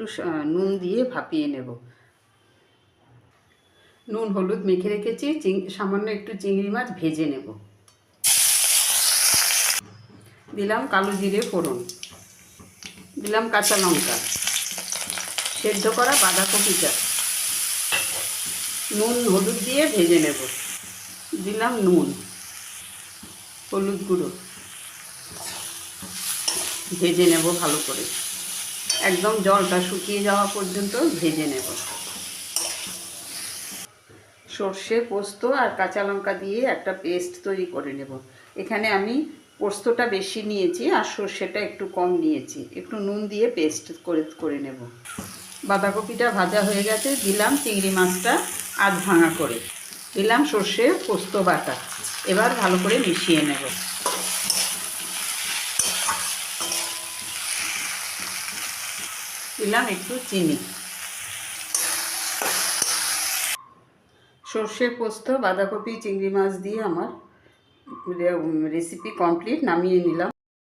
একটু নুন দিয়ে ভাপিয়ে নেব। নুন, হলুদ মেখে রেখেছি সামান্য একটু চিংড়ি মাছ ভেজে নেব। দিলাম কালো জিরে ফোড়ন, দিলাম কাঁচা লঙ্কা, সেদ্ধ করা বাঁধাকপিটা। নুন, হলুদ দিয়ে ভেজে নেব। দিলাম নুন, হলুদ গুঁড়ো। ভেজে নেব ভালো করে। একদম জলটা শুকিয়ে যাওয়া পর্যন্ত ভেজে নেব। সর্ষে, পোস্ত আর কাঁচা লঙ্কা দিয়ে একটা পেস্ট তৈরি করে নেব। এখানে আমি পোস্তটা বেশি নিয়েছি আর সর্ষেটা একটু কম নিয়েছি। একটু নুন দিয়ে পেস্ট করে করে নেব। বাঁধাকপিটা ভাজা হয়ে গেছে, দিলাম চিংড়ি মাছটা আধ ভাঙা করে। দিলাম সর্ষে, পোস্ত বাটা। এবার ভালো করে মিশিয়ে নেব। দিলাম একটু চিনি। সর্ষে পোস্ত বাঁধাকপি চিংড়ি মাছ দিয়ে আমার রেসিপি কমপ্লিট নামিয়ে নিলাম।